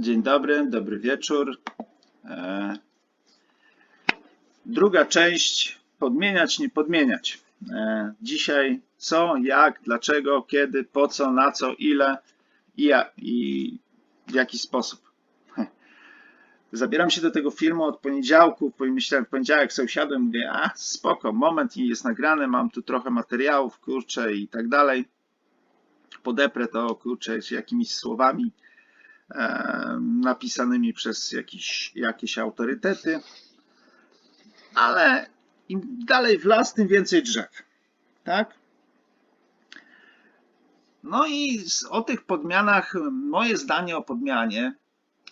Dzień dobry, dobry wieczór. E, Druga część podmieniać, nie podmieniać. E, Dzisiaj co, jak, dlaczego, kiedy, po co, na co, ile i, ja, i w jaki sposób. Zabieram się do tego filmu od poniedziałku, myślałem w poniedziałek sobie usiadłem, mówię, a spoko, moment i jest nagrane, mam tu trochę materiałów, kurczę i tak dalej. Podeprę to, kurczę, jakimiś słowami e, napisanymi przez jakiś, jakieś autorytety, ale im dalej w las, tym więcej drzew. Tak? No i o tych podmianach, moje zdanie o podmianie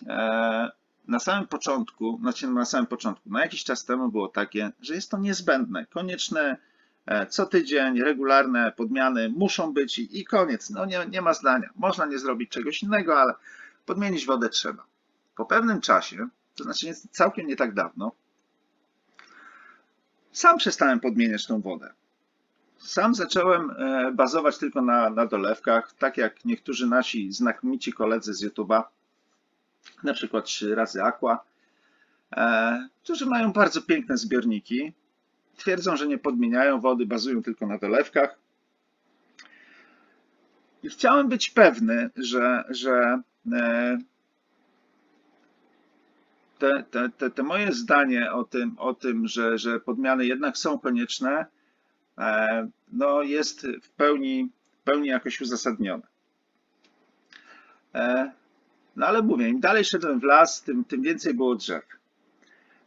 e, na samym początku, znaczy na samym początku, na jakiś czas temu było takie, że jest to niezbędne, konieczne, e, co tydzień, regularne podmiany muszą być i, i koniec. No nie, nie ma zdania. Można nie zrobić czegoś innego, ale podmienić wodę trzeba. Po pewnym czasie, to znaczy całkiem nie tak dawno, sam przestałem podmieniać tą wodę. Sam zacząłem e, bazować tylko na, na dolewkach, tak jak niektórzy nasi znakomici koledzy z YouTube'a, na przykład trzy razy Aqua, e, którzy mają bardzo piękne zbiorniki. Twierdzą, że nie podmieniają wody, bazują tylko na dolewkach. I chciałem być pewny, że, że te, te, te, te moje zdanie o tym, o tym że, że podmiany jednak są konieczne, e, no jest w pełni, w pełni jakoś uzasadnione. E, No ale mówię, im dalej szedłem w las, tym, tym więcej było drzew.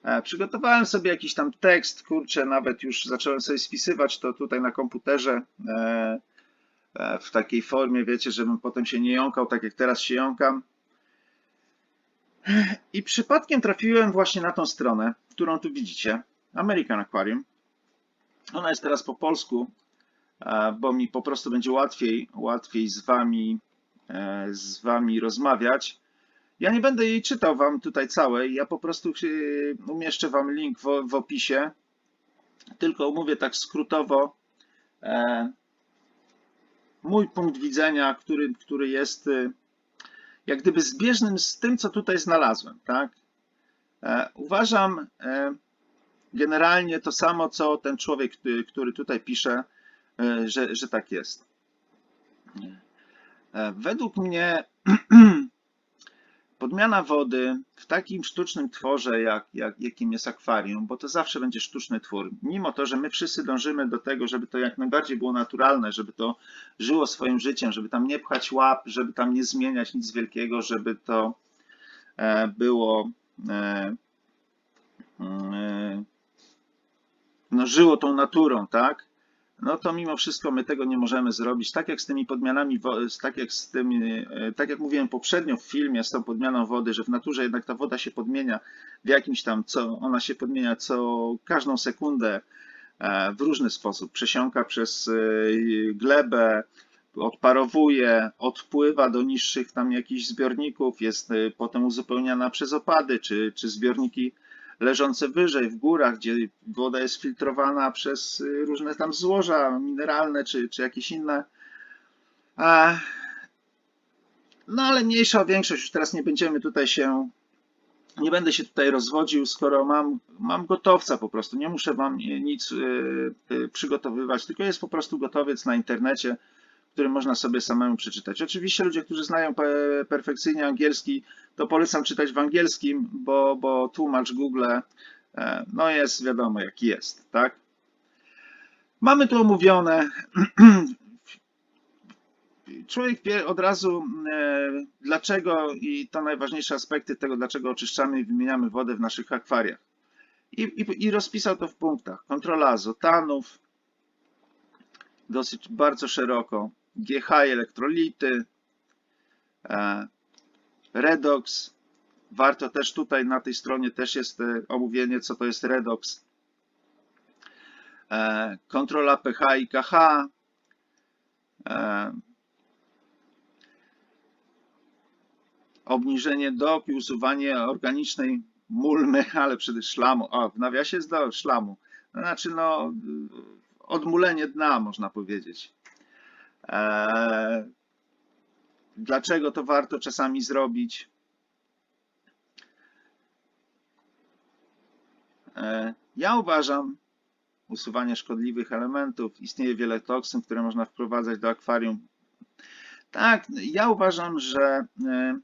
E, Przygotowałem sobie jakiś tam tekst, kurczę, nawet już zacząłem sobie spisywać to tutaj na komputerze e, e, w takiej formie, wiecie, żebym potem się nie jąkał, tak jak teraz się jąkam. I przypadkiem trafiłem właśnie na tą stronę, którą tu widzicie, American Aquarium. Ona jest teraz po polsku, e, bo mi po prostu będzie łatwiej, łatwiej z wami, e, z wami rozmawiać. Ja nie będę jej czytał wam tutaj całej, ja po prostu e, umieszczę wam link w, w opisie, tylko omówię tak skrótowo e, mój punkt widzenia, który, który jest e, jak gdyby zbieżnym z tym, co tutaj znalazłem, tak? E, Uważam e, generalnie to samo, co ten człowiek, który- który tutaj pisze, e, że, że tak jest. Według mnie podmiana wody w takim sztucznym tworze, jak, jak, jakim jest akwarium, bo to zawsze będzie sztuczny twór, mimo to, że my wszyscy dążymy do tego, żeby to jak najbardziej było naturalne, żeby to żyło swoim życiem, żeby tam nie pchać łap, żeby tam nie zmieniać nic wielkiego, żeby to e, było e, e, no, żyło tą naturą, tak? No to mimo wszystko my tego nie możemy zrobić. Tak jak z tymi podmianami, tak jak z tymi, e, tak jak mówiłem poprzednio w filmie z tą podmianą wody, że w naturze jednak ta woda się podmienia w jakimś tam, co ona się podmienia co każdą sekundę e, w różny sposób. Przesiąka przez e, glebę, odparowuje, odpływa do niższych tam jakichś zbiorników, jest potem uzupełniana przez opady, czy, czy zbiorniki leżące wyżej w górach, gdzie woda jest filtrowana przez y, różne tam złoża mineralne czy, czy jakieś inne. No ale mniejsza większość, już teraz nie będziemy tutaj się, nie będę się tutaj rozwodził, skoro mam, mam gotowca po prostu, nie muszę wam nic y, y, przygotowywać, tylko jest po prostu gotowiec na internecie, który można sobie samemu przeczytać. Oczywiście ludzie, którzy znają pe- perfekcyjnie angielski, to polecam czytać w angielskim, bo, bo tłumacz Google e, no jest wiadomo jaki jest, tak? Mamy tu omówione. Człowiek wie od razu, e, dlaczego i to najważniejsze aspekty tego, dlaczego oczyszczamy i wymieniamy wodę w naszych akwariach. I, i, i rozpisał to w punktach. Kontrola azotanów, dosyć bardzo szeroko. GH elektrolity, e, redox. Warto też tutaj na tej stronie też jest e, omówienie, co to jest redox. E, Kontrola pH i KH. Obniżenie dok i usuwanie organicznej mulmy, ale przede szlamu. O, w nawiasie jest do szlamu. Znaczy, no, odmulenie dna, można powiedzieć. Eee, dlaczego to warto czasami zrobić? Eee, ja uważam, usuwanie szkodliwych elementów, istnieje wiele toksyn, które można wprowadzać do akwarium. Tak, ja uważam, że eee,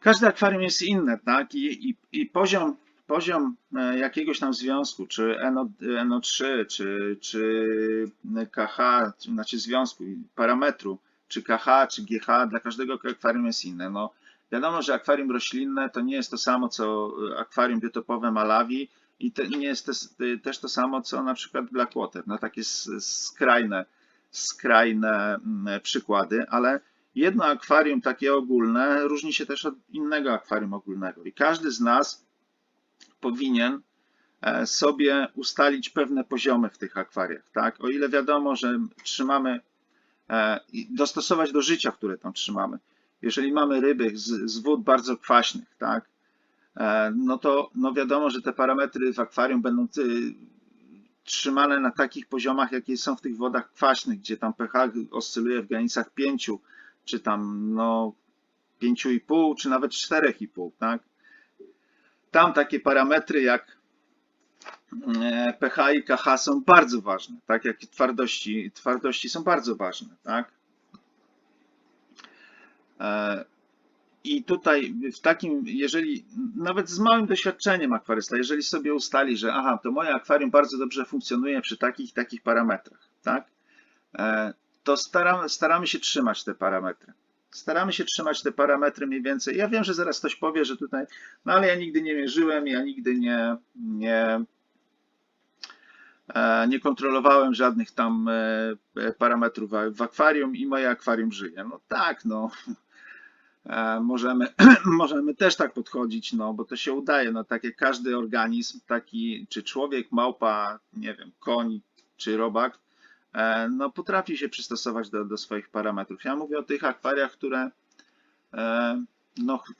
każde akwarium jest inne, tak? I, i, i poziom poziom e, jakiegoś tam związku, czy NO, NO3, czy, czy KH, czy, znaczy związku, parametru, czy KH, czy GH, dla każdego akwarium jest inne. No, wiadomo, że akwarium roślinne to nie jest to samo, co akwarium biotopowe Malawi i nie jest też, też to samo, co na przykład Blackwater. No takie skrajne, skrajne mm, przykłady, ale jedno akwarium takie ogólne różni się też od innego akwarium ogólnego i każdy z nas powinien e, sobie ustalić pewne poziomy w tych akwariach, tak? O ile wiadomo, że trzymamy e, dostosować do życia, które tam trzymamy. Jeżeli mamy ryby z, z wód bardzo kwaśnych, tak? E, No to no wiadomo, że te parametry w akwarium będą y, trzymane na takich poziomach, jakie są w tych wodach kwaśnych, gdzie tam pH oscyluje w granicach 5, czy tam no 5,5, czy nawet 4,5, tak? Tam takie parametry jak e, pH i KH są bardzo ważne, tak jak i twardości, twardości są bardzo ważne, tak? E, I tutaj w takim, jeżeli nawet z małym doświadczeniem akwarysta, jeżeli sobie ustali, że aha, to moje akwarium bardzo dobrze funkcjonuje przy takich takich parametrach, tak? E, To staramy, staramy się trzymać te parametry. Staramy się trzymać te parametry mniej więcej. Ja wiem, że zaraz ktoś powie, że tutaj, no ale ja nigdy nie mierzyłem, ja nigdy nie, nie, e, nie kontrolowałem żadnych tam e, parametrów w akwarium i moje akwarium żyje. No tak, no. E, Możemy, możemy też tak podchodzić, no bo to się udaje. No, tak jak każdy organizm, taki czy człowiek, małpa, nie wiem, koń czy robak, no potrafi się przystosować do, do swoich parametrów. Ja mówię o tych akwariach, które e, no, ch-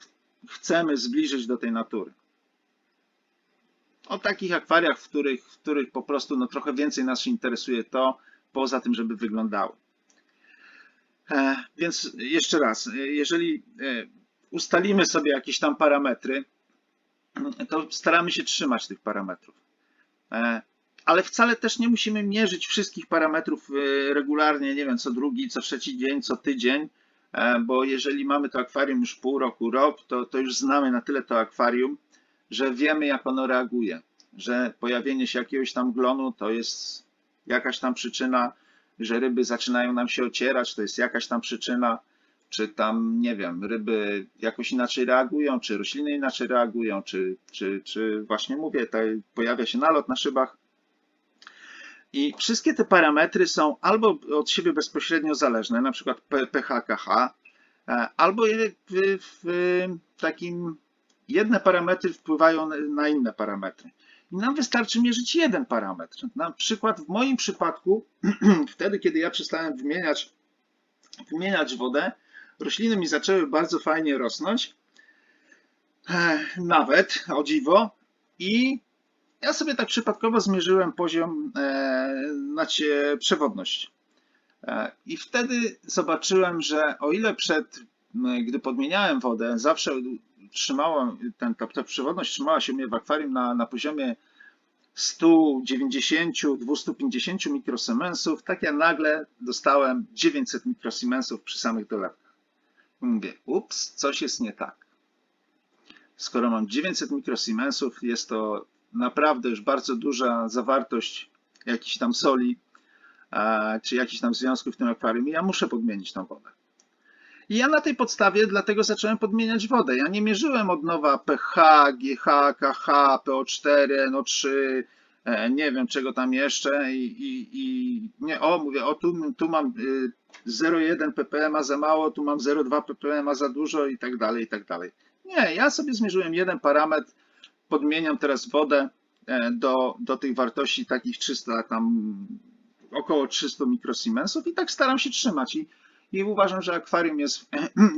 chcemy zbliżyć do tej natury. O takich akwariach, w których, w których po prostu no, trochę więcej nas interesuje to, poza tym, żeby wyglądały. E, Więc jeszcze raz, e, jeżeli e, ustalimy sobie jakieś tam parametry, to staramy się trzymać tych parametrów. Ale wcale też nie musimy mierzyć wszystkich parametrów e, regularnie, nie wiem, co drugi, co trzeci dzień, co tydzień, e, bo jeżeli mamy to akwarium już pół roku, rok, to, to już znamy na tyle to akwarium, że wiemy, jak ono reaguje, że pojawienie się jakiegoś tam glonu to jest jakaś tam przyczyna, że ryby zaczynają nam się ocierać, to jest jakaś tam przyczyna, czy tam, nie wiem, ryby jakoś inaczej reagują, czy rośliny inaczej reagują, czy, czy, czy właśnie mówię, pojawia się nalot na szybach. I wszystkie te parametry są albo od siebie bezpośrednio zależne, na przykład P- pH, KH, e, albo w, takim jedne parametry wpływają na- na inne parametry. I nam wystarczy mierzyć jeden parametr. Na przykład w moim przypadku, wtedy kiedy ja przestałem wymieniać, wymieniać wodę, rośliny mi zaczęły bardzo fajnie rosnąć, e, nawet o dziwo, i ja sobie tak przypadkowo zmierzyłem poziom, znaczy przewodność. E, I wtedy zobaczyłem, że o ile przed, gdy podmieniałem wodę, zawsze trzymała, ten, ta, przewodność trzymała się mnie w akwarium na, na poziomie 190-250 mikrosiemensów, tak ja nagle dostałem 900 mikrosiemensów przy samych dolewkach. Mówię, ups, coś jest nie tak. Skoro mam 900 mikrosiemensów, jest to naprawdę już bardzo duża zawartość jakichś tam soli, e, czy jakichś tam związków w tym akwarium i ja muszę podmienić tą wodę. I ja na tej podstawie dlatego zacząłem podmieniać wodę. Ja nie mierzyłem od nowa pH, GH, KH, PO4, NO3, e, nie wiem czego tam jeszcze i, i, i nie, o mówię, o tu, tu mam y, 0,1 ppm za mało, tu mam 0,2 ppm za dużo i tak dalej, i tak dalej. Nie, ja sobie zmierzyłem jeden parametr, podmieniam teraz wodę e, do, do tych wartości takich 300, tam około 300 mikrosiemensów i tak staram się trzymać i, i uważam, że akwarium jest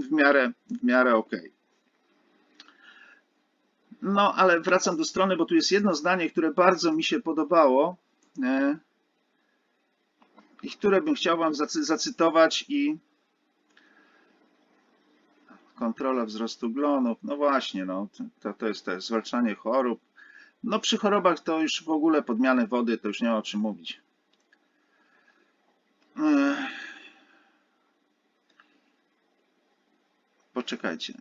w miarę, w miarę ok. No, ale wracam do strony, bo tu jest jedno zdanie, które bardzo mi się podobało e, i które bym chciał Wam zacy- zacytować i kontrola wzrostu glonów. No właśnie, no, to, to jest to zwalczanie chorób. No przy chorobach to już w ogóle podmiany wody to już nie ma o czym mówić. Poczekajcie.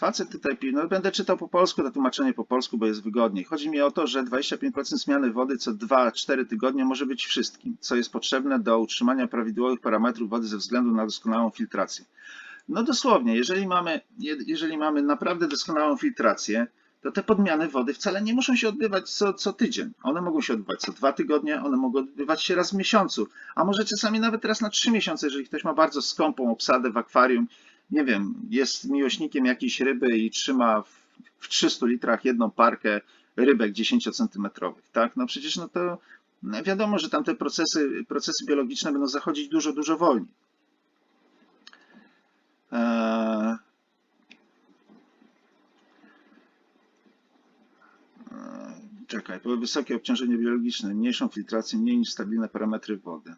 Facet tutaj no będę czytał po polsku, to tłumaczenie po polsku, bo jest wygodniej. Chodzi mi o to, że 25% zmiany wody co 2-4 tygodnie może być wszystkim, co jest potrzebne do utrzymania prawidłowych parametrów wody ze względu na doskonałą filtrację. No dosłownie, jeżeli mamy, je- jeżeli mamy naprawdę doskonałą filtrację, to te podmiany wody wcale nie muszą się odbywać co, co tydzień. One mogą się odbywać co dwa tygodnie, one mogą odbywać się raz w miesiącu, a może czasami nawet raz na trzy miesiące, jeżeli ktoś ma bardzo skąpą obsadę w akwarium, nie wiem, jest miłośnikiem jakiejś ryby i trzyma w, w 300 litrach jedną parkę rybek 10-centymetrowych, tak? No przecież no to no wiadomo, że tam te procesy, procesy biologiczne będą zachodzić dużo, dużo wolniej. Eee, eee, Czekaj, było wysokie obciążenie biologiczne, mniejszą filtrację, mniej niż stabilne parametry wody.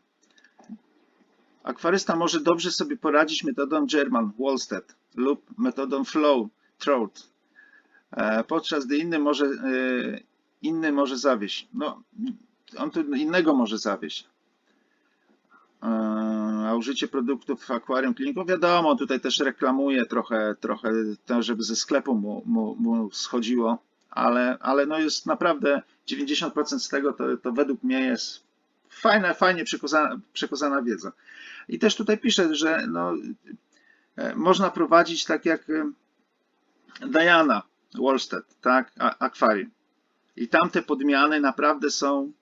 Akwarysta może dobrze sobie poradzić metodą German Wallstead lub metodą Flow Trout, e, podczas gdy inny może, e, inny może zawieść. No, on tu innego może zawieść. E, A użycie produktów w akwarium kliniku, wiadomo, tutaj też reklamuje trochę, trochę to, żeby ze sklepu mu, mu, mu schodziło, ale, ale no jest naprawdę 90% z tego to, to według mnie jest fajna, fajnie przekazana, przekazana wiedza. I też tutaj pisze, że no, e, można prowadzić tak jak e, Diana Wallstead, tak, akwarium. I tam te podmiany naprawdę są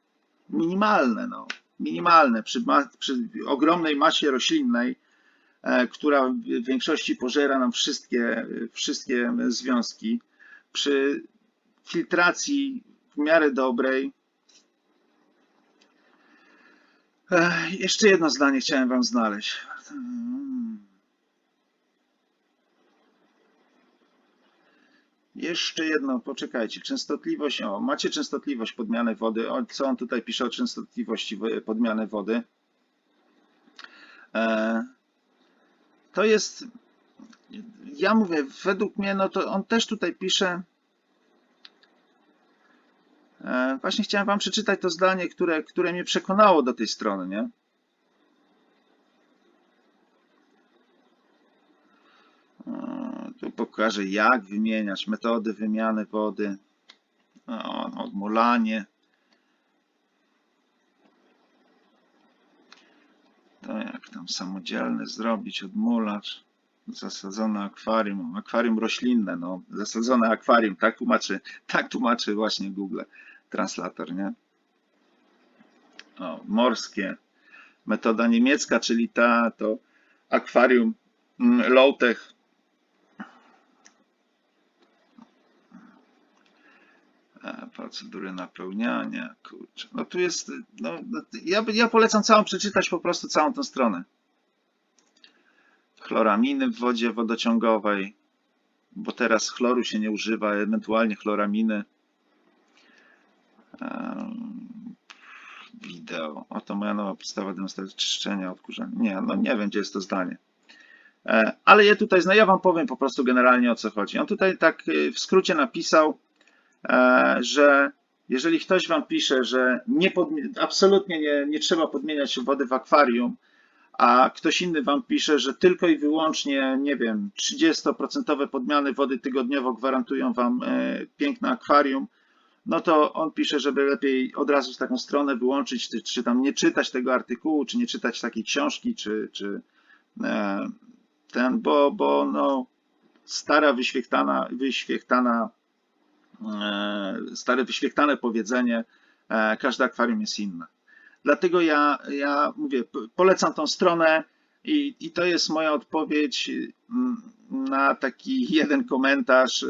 minimalne, no, minimalne przy, przy ogromnej masie roślinnej, e, która w większości pożera nam wszystkie, wszystkie związki. Przy filtracji w miarę dobrej. Jeszcze jedno zdanie chciałem wam znaleźć. Hmm. Jeszcze jedno, poczekajcie. Częstotliwość, o, macie częstotliwość podmiany wody. O, co on tutaj pisze o częstotliwości wo- podmiany wody? E, to jest, ja mówię, według mnie, no to on też tutaj pisze, właśnie chciałem wam przeczytać to zdanie, które, które mnie przekonało do tej strony, nie? E, Tu pokażę, jak wymieniać metody wymiany wody. Odmulanie. To jak tam samodzielny zrobić odmulacz. Zasadzone akwarium, akwarium roślinne, no, zasadzone akwarium, tak tłumaczy, tak tłumaczy właśnie Google Translator, nie? O, morskie. Metoda niemiecka, czyli ta, to akwarium mm, low-tech, E, procedury napełniania, kurczę. No tu jest, no, no, ja, ja polecam całą przeczytać po prostu całą tą stronę. Chloraminy w wodzie wodociągowej, bo teraz chloru się nie używa, ewentualnie chloraminy. Em, Wideo. Oto moja nowa podstawa demonstracji czyszczenia, odkurzania. Nie, no nie wiem, gdzie jest to zdanie. E, Ale je tutaj, no ja wam powiem po prostu generalnie o co chodzi. On tutaj tak y, w skrócie napisał, e, że jeżeli ktoś wam pisze, że nie absolutnie nie, nie trzeba podmieniać wody w akwarium, a ktoś inny wam pisze, że tylko i wyłącznie, nie wiem, 30% podmiany wody tygodniowo gwarantują wam e, piękne akwarium, no to on pisze, żeby lepiej od razu z taką stronę wyłączyć, czy, czy tam nie czytać tego artykułu, czy nie czytać takiej książki, czy, czy e, ten, bo, bo no, stara wyświechtana, wyświechtana e, stare wyświechtane powiedzenie, każde akwarium jest inne. Dlatego ja, ja mówię, polecam tą stronę i, i to jest moja odpowiedź mm, na taki jeden komentarz, e,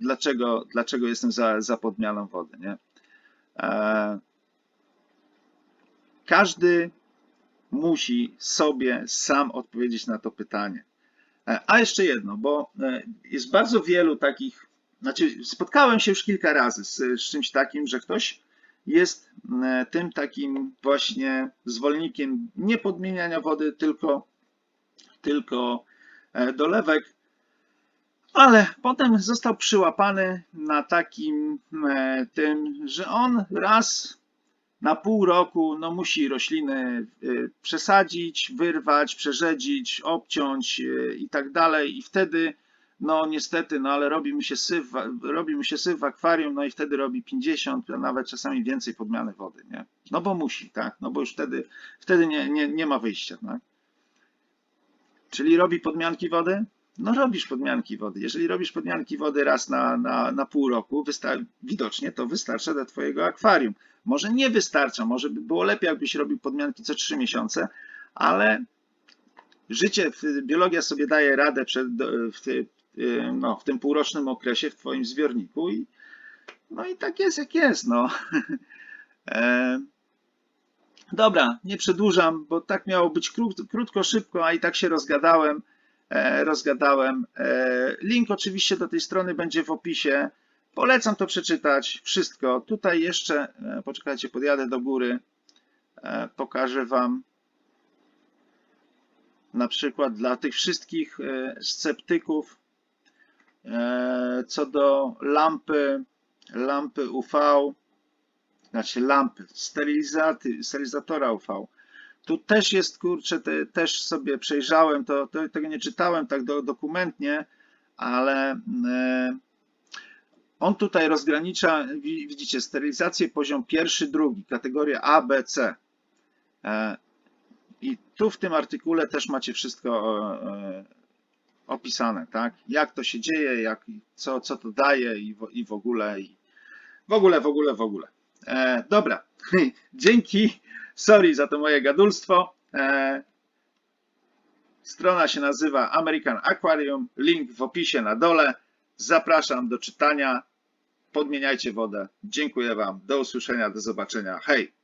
dlaczego, dlaczego jestem za, za podmianą wody. Nie? E, Każdy musi sobie sam odpowiedzieć na to pytanie. E, A jeszcze jedno, bo jest bardzo wielu takich, znaczy spotkałem się już kilka razy z, z czymś takim, że ktoś jest e, tym takim właśnie zwolennikiem nie podmieniania wody, tylko, tylko e, dolewek. Ale potem został przyłapany na takim e, tym, że on raz na pół roku no, musi rośliny przesadzić, wyrwać, przerzedzić, obciąć i tak dalej. I wtedy, no niestety, no ale robi mu się syf, robi mu się syf w akwarium, no i wtedy robi 50, a nawet czasami więcej podmiany wody, nie? No bo musi, tak? No bo już wtedy, wtedy nie, nie, nie ma wyjścia, tak? Czyli robi podmianki wody? No robisz podmianki wody. Jeżeli robisz podmianki wody raz na, na, na pół roku, widocznie to wystarcza dla twojego akwarium. Może nie wystarcza, może by było lepiej, jakbyś robił podmianki co 3 miesiące, ale życie, biologia sobie daje radę przed, no, w tym półrocznym okresie w twoim zbiorniku i no i tak jest jak jest, no. E, Dobra, nie przedłużam, bo tak miało być krótko, szybko, a i tak się rozgadałem. E, rozgadałem. E, link oczywiście do tej strony będzie w opisie. Polecam to przeczytać. Wszystko. Tutaj jeszcze, poczekajcie, podjadę do góry. Pokażę Wam na przykład dla tych wszystkich sceptyków co do lampy, lampy UV, znaczy lampy, sterylizatora UV. Tu też jest, kurczę, te, też sobie przejrzałem, to, to, tego nie czytałem tak do, dokumentnie, ale e, on tutaj rozgranicza, wi- widzicie, sterylizację poziom pierwszy, drugi, kategoria A, B, C. E, I tu w tym artykule też macie wszystko e, opisane, tak? Jak to się dzieje, jak, co, co to daje i w, i w ogóle, i w ogóle, w ogóle, w ogóle. E, dobra, dzięki, sorry za to moje gadulstwo. E, strona się nazywa American Aquarium, link w opisie na dole. Zapraszam do czytania. Podmieniajcie wodę. Dziękuję Wam. Do usłyszenia, do zobaczenia. Hej!